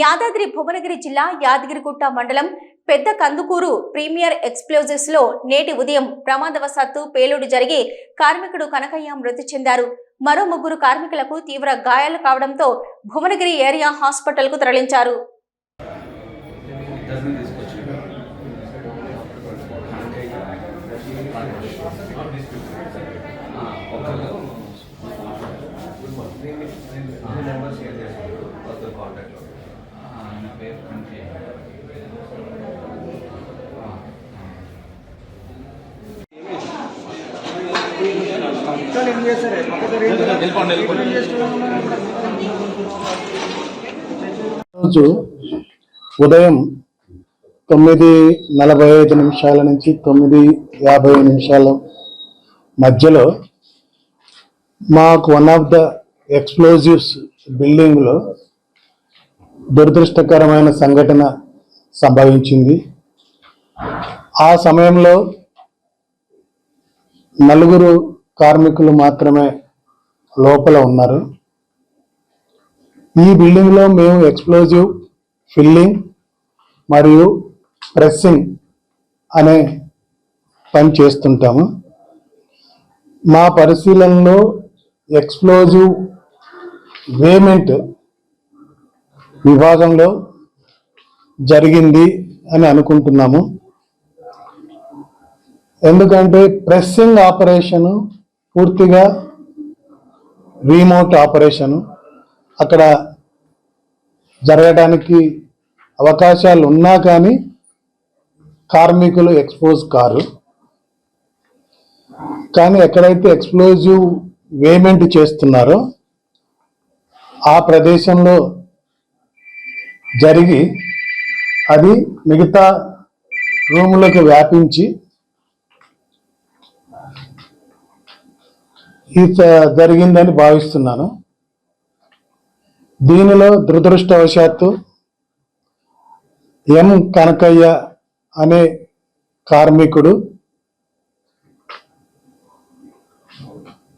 యాదాద్రి భువనగిరి జిల్లా యాదగిరిగుట్ట మండలం పెద్ద కందుకూరు ప్రీమియర్ ఎక్స్ప్లోజివ్స్లో నేటి ఉదయం ప్రమాదవశాత్తు పేలుడు జరిగి కార్మికుడు కనకయ్య మృతి చెందారు మరో ముగ్గురు కార్మికులకు తీవ్ర గాయాలు కావడంతో భువనగిరి ఏరియా హాస్పిటల్కు తరలించారు కాంటాక్ట్ ఆయన పేరు కనుక రోజు ఉదయం తొమ్మిది నలభై ఐదు నిమిషాల నుంచి తొమ్మిది యాభై నిమిషాల మధ్యలో మాకు వన్ ఆఫ్ ద ఎక్స్ప్లోజివ్స్ బిల్డింగ్లో దురదృష్టకరమైన సంఘటన సంభవించింది. ఆ సమయంలో నలుగురు కార్మికులు మాత్రమే లోపల ఉన్నారు. ఈ బిల్డింగ్లో మేము ఎక్స్ప్లోజివ్ ఫిల్లింగ్ మరియు ప్రెస్సింగ్ అనే పని చేస్తుంటాము. మా పరిశీలనలో ఎక్స్ప్లోజివ్ వేమెంట్ విభాగంలో జరిగింది అని అనుకుంటున్నాము. ఎందుకంటే ప్రెస్సింగ్ ఆపరేషను పూర్తిగా రీమోట్ ఆపరేషను అక్కడ జరగడానికి అవకాశాలు ఉన్నా కానీ కార్మికులు ఎక్స్పోజ్ కారు. కానీ ఎక్కడైతే ఎక్స్ప్లోజివ్ వేమెంట్ చేస్తున్నారో ఆ ప్రదేశంలో జరిగి అది మిగతా రూములకు వ్యాపించి ఇది జరిగిందని భావిస్తున్నాను. దీనిలో దురదృష్టవశాత్తు ఎం కనకయ్య అనే కార్మికుడు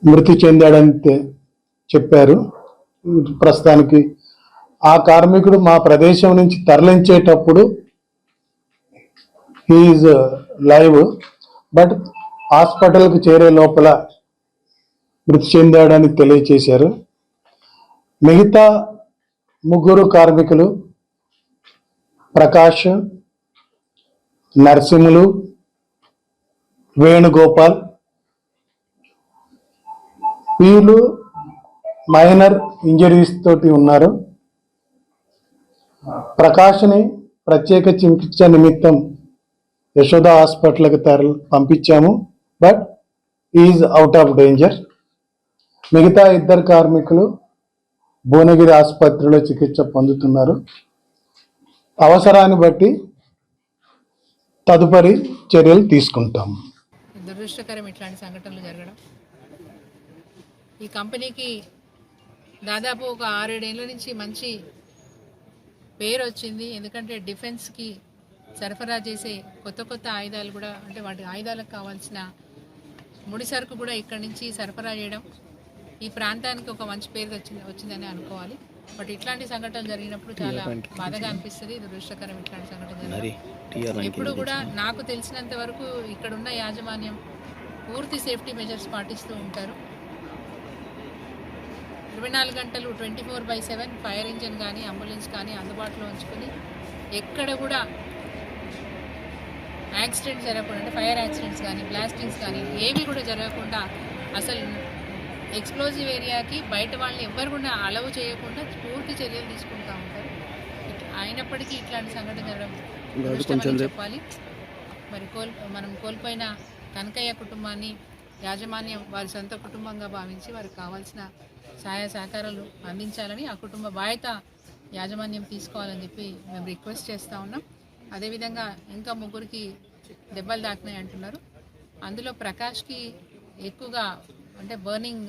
మృతి చెందాడని చెప్పారు. ప్రస్తుతానికి ఆ కార్మికుడు మా ప్రదేశం నుంచి తరలించేటప్పుడు ఈజ్ లైవ్ బట్ హాస్పిటల్కి చేరే లోపల మృతి చెందాడని తెలియచేశారు. మిగతా ముగ్గురు కార్మికులు ప్రకాష్ నరసింహులు వేణుగోపాల్ వీళ్ళు మైనర్ ఇంజరీస్ తోటి ఉన్నారు. ప్రకాష్ని ప్రత్యేక చికిత్స నిమిత్తం యశోద హాస్పిటల్కి తరలి పంపించాము but is out of danger. మిగతా ఇద్దరు కార్మికులు భువనగిరి ఆసుపత్రిలో చికిత్స పొందుతున్నారు. అవసరాన్ని బట్టి తదుపరి చర్యలు తీసుకుంటాం దురదృష్టకరం ఇట్లాంటి సంఘటనలు జరగడం. ఈ కంపెనీకి దాదాపు ఒక ఆరేడేళ్ళ నుంచి మంచి పేరు వచ్చింది ఎందుకంటే డిఫెన్స్కి సరఫరా చేసే కొత్త కొత్త ఆయుధాలు కూడా అంటే వాటి ఆయుధాలకు కావాల్సిన ముడి సరుకు కూడా ఇక్కడి నుంచి సరఫరా చేయడం ఈ ప్రాంతానికి ఒక మంచి పేరు వచ్చింది వచ్చిందని అనుకోవాలి. బట్ ఇట్లాంటి సంఘటనలు జరిగినప్పుడు చాలా బాధగా అనిపిస్తుంది దురదృష్టకరం ఇట్లాంటి సంఘటన ఎప్పుడు కూడా నాకు తెలిసినంత వరకు ఇక్కడ ఉన్న యాజమాన్యం పూర్తి సేఫ్టీ మెజర్స్ పాటిస్తూ ఉంటారు. ఇరవై నాలుగు గంటలు twenty four by seven fire engine కానీ అంబులెన్స్ కానీ అందుబాటులో ఉంచుకొని ఎక్కడ కూడా యాక్సిడెంట్ జరగకుండా అంటే ఫైర్ యాక్సిడెంట్స్ కానీ బ్లాస్టింగ్స్ కానీ ఏవి కూడా జరగకుండా అసలు ఎక్స్ప్లోజివ్ ఏరియాకి బయట వాళ్ళని ఎవ్వరు కూడా అలవ్ చేయకుండా పూర్తి చర్యలు తీసుకుంటూ ఉంటారు. అయినప్పటికీ ఇట్లాంటి సంఘటన జరగడం చెప్పాలి. మరి కోల్ మనం కోల్పోయిన కనకయ్య కుటుంబాన్ని యాజమాన్యం వారి సొంత కుటుంబంగా భావించి వారికి కావాల్సిన సహాయ సహకారాలు అందించాలని ఆ కుటుంబ బాధ్యత యాజమాన్యం తీసుకోవాలని చెప్పి మేము రిక్వెస్ట్ చేస్తూ ఉన్నాం. అదేవిధంగా ఇంకా ముగ్గురికి దెబ్బలు తాకినాయి అంటున్నారు. అందులో ప్రకాష్కి ఎక్కువగా అంటే బర్నింగ్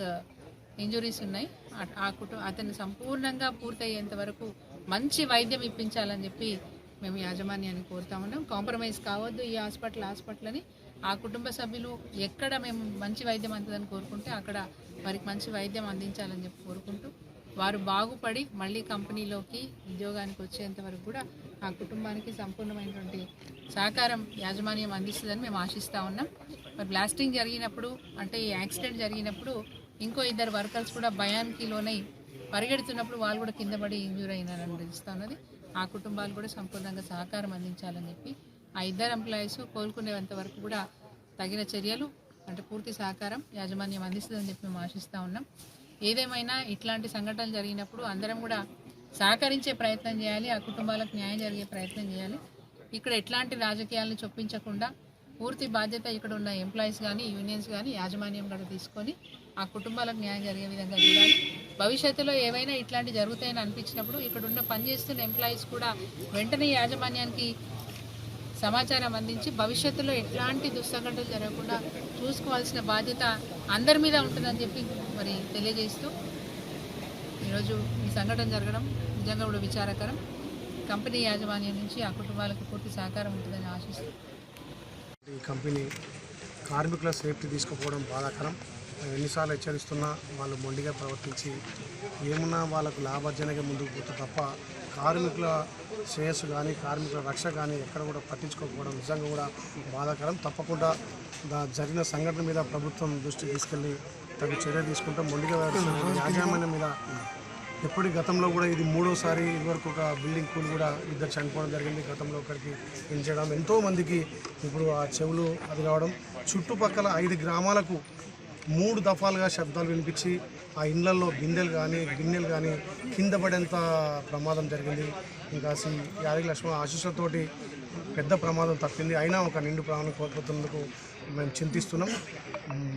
ఇంజురీస్ ఉన్నాయి. ఆ- ఆ కుటుంబ అతన్ని సంపూర్ణంగా పూర్తయ్యేంత వరకు మంచి వైద్యం ఇప్పించాలని చెప్పి మేము యాజమాన్యాన్ని కోరుతా ఉన్నాం. కాంప్రమైజ్ కావద్దు ఈ హాస్పిటల్ హాస్పిటల్ అని ఆ కుటుంబ సభ్యులు ఎక్కడ మేము మంచి వైద్యం అందుతుందని కోరుకుంటే అక్కడ వారికి మంచి వైద్యం అందించాలని చెప్పి కోరుకుంటూ వారు బాగుపడి మళ్ళీ కంపెనీలోకి ఉద్యోగానికి వచ్చేంత వరకు కూడా ఆ కుటుంబానికి సంపూర్ణమైనటువంటి సహకారం యాజమాన్యం అందిస్తుందని మేము ఆశిస్తూ ఉన్నాం. మరి బ్లాస్టింగ్ జరిగినప్పుడు అంటే ఈ యాక్సిడెంట్ జరిగినప్పుడు ఇంకో ఇద్దరు వర్కర్స్ కూడా భయానికి లోనై పరిగెడుతున్నప్పుడు వాళ్ళు కూడా కింద పడి ఇంజూర్ అయినారని తెలుస్తూ ఉన్నది. ఆ కుటుంబాలు కూడా సంపూర్ణంగా సహకారం అందించాలని చెప్పి ఆ ఇద్దరు ఎంప్లాయీస్ కోలుకునేంత వరకు కూడా తగిన చర్యలు అంటే పూర్తి సహకారం యాజమాన్యం అందిస్తుందని చెప్పి మేము ఆశిస్తూ ఉన్నాం. ఏదేమైనా ఇట్లాంటి సంఘటనలు జరిగినప్పుడు అందరం కూడా సహకరించే ప్రయత్నం చేయాలి ఆ కుటుంబాలకు న్యాయం జరిగే ప్రయత్నం చేయాలి. ఇక్కడ ఎట్లాంటి రాజకీయాలను చొప్పించకుండా పూర్తి బాధ్యత ఇక్కడ ఉన్న ఎంప్లాయీస్ కానీ యూనియన్స్ కానీ యాజమాన్యం కూడా తీసుకొని ఆ కుటుంబాలకు న్యాయం జరిగే విధంగా చూడాలి. భవిష్యత్తులో ఏవైనా ఇట్లాంటి జరుగుతాయని అనిపించినప్పుడు ఇక్కడ ఉన్న పనిచేస్తున్న ఎంప్లాయీస్ కూడా వెంటనే యాజమాన్యానికి సమాచారం అందించి భవిష్యత్తులో ఎట్లాంటి దుస్సంఘటనలు జరగకుండా చూసుకోవాల్సిన బాధ్యత అందరి మీద ఉంటుందని చెప్పి మరి తెలియజేస్తూ ఈరోజు ఈ సంఘటన జరగడం నిజంగా కూడా విచారకరం. కంపెనీ యాజమాన్యం నుంచి ఆ కుటుంబాలకు పూర్తి సహకారం ఉంటుందని ఆశిస్తూ. ఈ కంపెనీ కార్మికుల సేఫ్టీ తీసుకుపోవడం బాధాకరం. ఎన్నిసార్లు హెచ్చరిస్తున్నా వాళ్ళు మొండిగా ప్రవర్తించి ఏమున్నా వాళ్ళకు లాభార్జనగా ముందుకు పోతే తప్ప కార్మికుల శ్రేయస్సు కానీ కార్మికుల రక్ష కానీ ఎక్కడ కూడా పట్టించుకోకపోవడం నిజంగా కూడా బాధాకరం. తప్పకుండా దా జరిగిన సంఘటన మీద ప్రభుత్వం దృష్టి తీసుకెళ్ళి తగు చర్య తీసుకుంటాం మొండిగా యాజమాన్యం మీద ఎప్పటి గతంలో కూడా ఇది మూడోసారి ఇదివరకు ఒక బిల్డింగ్ కూల్ కూడా ఇద్దరు చనిపోవడం జరిగింది. గతంలో ఒకరికి పెంచడం ఎంతోమందికి ఇప్పుడు ఆ చెవులు అది కావడం చుట్టుపక్కల ఐదు గ్రామాలకు మూడు దఫాలుగా శబ్దాలు వినిపించి ఆ ఇండ్లలో బిందెలు కానీ గిన్నెలు కానీ కింద పడేంత ప్రమాదం జరిగింది. ఇంకా శ్రీ యాదగిరి లక్ష్మణ ఆశీస్సులతోటి పెద్ద ప్రమాదం తప్పింది. అయినా ఒక నిండు ప్రాణం కోల్పోతున్నందుకు మేము చింతిస్తున్నాం.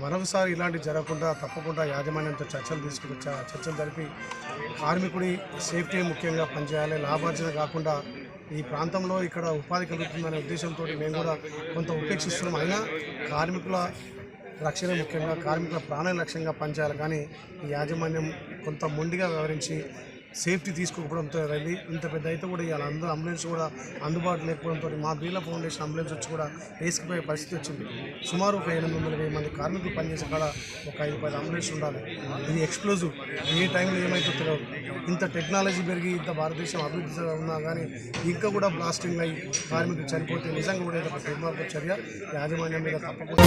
మరొకసారి ఇలాంటి జరగకుండా తప్పకుండా యాజమాన్యంతో చర్చలు తీసుకుని చర్చలు జరిపి కార్మికుడి సేఫ్టీ ముఖ్యంగా పనిచేయాలి. లాభార్జన కాకుండా ఈ ప్రాంతంలో ఇక్కడ ఉపాధి కలుగుతుందనే ఉద్దేశంతో మేము కూడా కొంత ఉపేక్షిస్తున్నాం. అయినా కార్మికుల రక్షణ ముఖ్యంగా కార్మికుల ప్రాణ లక్ష్యంగా పనిచేయాలి కానీ ఈ యాజమాన్యం కొంత మొండిగా వ్యవహరించి సేఫ్టీ తీసుకోకపోవడంతో వెళ్ళి ఇంత పెద్ద అయితే కూడా ఇవాళ అందరూ అంబులెన్స్ కూడా అందుబాటులో లేకపోవడంతో మా బీలా ఫౌండేషన్ అంబులెన్స్ వచ్చి కూడా వేసుకుపోయే పరిస్థితి వచ్చింది. సుమారు ఒక ఎనిమిది వందల వెయ్యి మంది కార్మికులు పనిచేసే కాడ ఒక ఐదు పది అంబులెన్స్ ఉండాలి. ఇది ఎక్స్ప్లోజివ్. ఏ టైంలో ఏమైతే తెలియదు. ఇంత టెక్నాలజీ పెరిగి ఇంత భారతదేశం అభివృద్ధి ఉన్నా కానీ ఇంకా కూడా బ్లాస్టింగ్ అయ్యి కార్మికులు చనిపోతే నిజంగా కూడా ఇది ఒక దుర్మార్గ చర్య యాజమాన్యం మీద తప్పకుండా